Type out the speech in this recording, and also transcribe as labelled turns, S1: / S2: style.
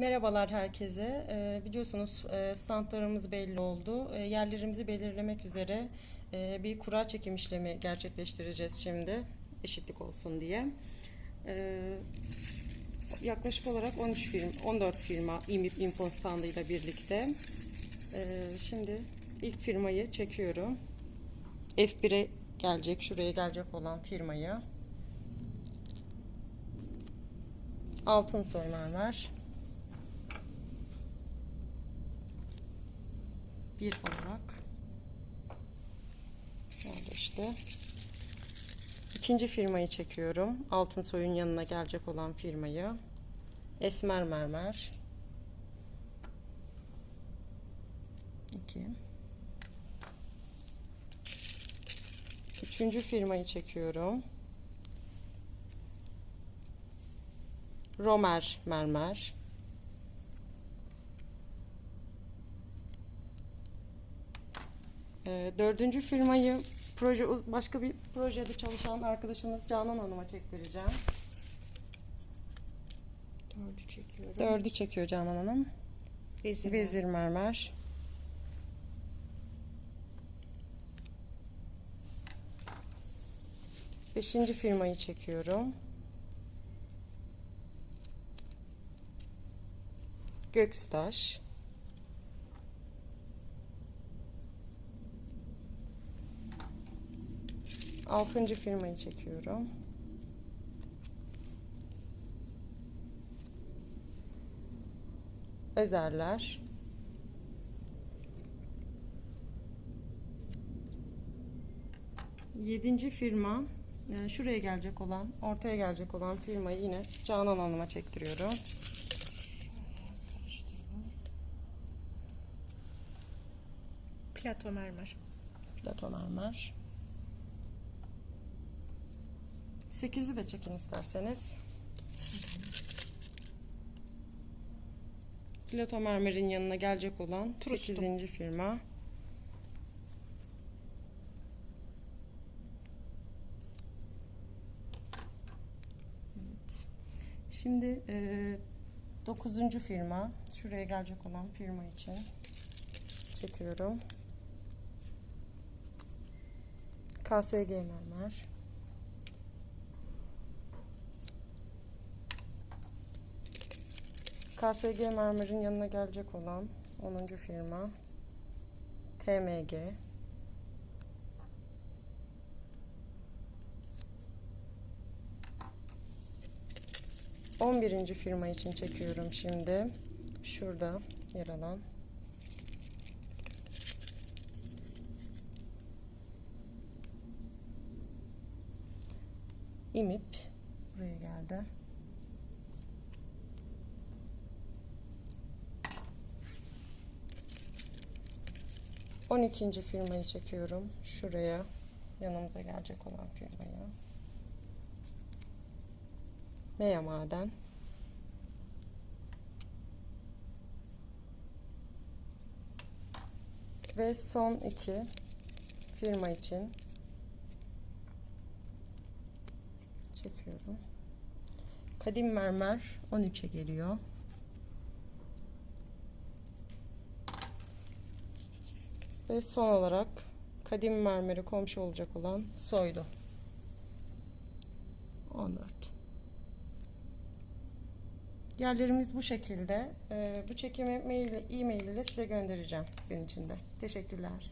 S1: Merhabalar herkese. Ee, biliyorsunuz e, standlarımız belli oldu. E, yerlerimizi belirlemek üzere e, bir kura çekim işlemi gerçekleştireceğiz şimdi. Eşitlik olsun diye. E, yaklaşık olarak 13 firma, 14 firma İMİP Info standıyla birlikte. E, şimdi ilk firmayı çekiyorum. F1'e gelecek, şuraya gelecek olan firmayı. Altın soylar var. Bir olarak. Nerede işte. İkinci firmayı çekiyorum. Altın soyun yanına gelecek olan firmayı. Esmer mermer. 2 üçüncü firmayı çekiyorum. Romer mermer Ee, dördüncü firmayı proje başka bir projede çalışan arkadaşımız Canan Hanım'a çektireceğim.
S2: Dördü çekiyorum.
S1: Dördü çekiyor Canan Hanım.
S2: Vezir.
S1: Vezir mermer. Beşinci firmayı çekiyorum. Gökstaş. Altıncı firmayı çekiyorum. Özerler. Yedinci firma yani şuraya gelecek olan, ortaya gelecek olan firmayı yine Canan Hanım'a çektiriyorum.
S2: Plato mermer.
S1: Plato mermer. Sekizi de çekin isterseniz. Plato mermerin yanına gelecek olan
S2: Trustum.
S1: sekizinci firma. Evet. Şimdi e, dokuzuncu firma. Şuraya gelecek olan firma için çekiyorum. KSG mermer. KSG mermerin yanına gelecek olan 10. firma TMG. On birinci firma için çekiyorum şimdi. Şurada yer alan. İmip buraya geldi. On ikinci firmayı çekiyorum. Şuraya yanımıza gelecek olan firmayı. Meya Maden. Ve son iki firma için çekiyorum. Kadim mermer 13'e geliyor. Ve son olarak kadim mermeri komşu olacak olan soylu. 14. Yerlerimiz bu şekilde. Ee, bu çekimi mail, e-mail ile size göndereceğim gün içinde. Teşekkürler.